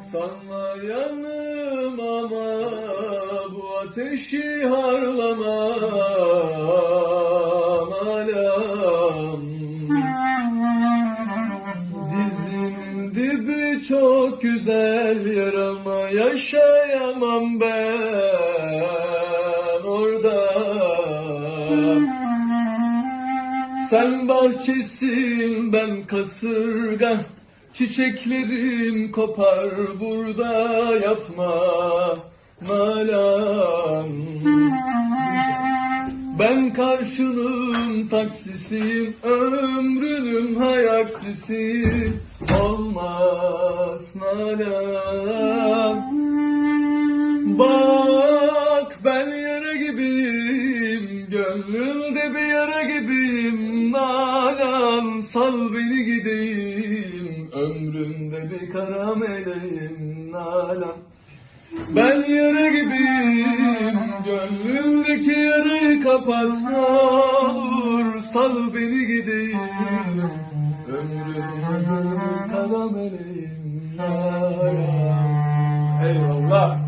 Sanma yanım ama bu ateşi harlamam. Alam. Dizinin dibi çok güzel yer ama yaşayamam ben orada. Sen bahçesin ben kasırga Çiçeklerim kopar burada yapma nalan Ben karşının taksisiyim ömrünün hayaksisi Olmaz nalan Bak ben yara gibiyim Gönlümde bir yara gibiyim. Nalan sal beni gideyim Ömrümde bir kara meleğim Nalan. Ben yara gibiyim Gönlümdeki yarayı kapatma olur Sal beni gideyim Ömrümde bir kara meleğim Nalan. Eyvallah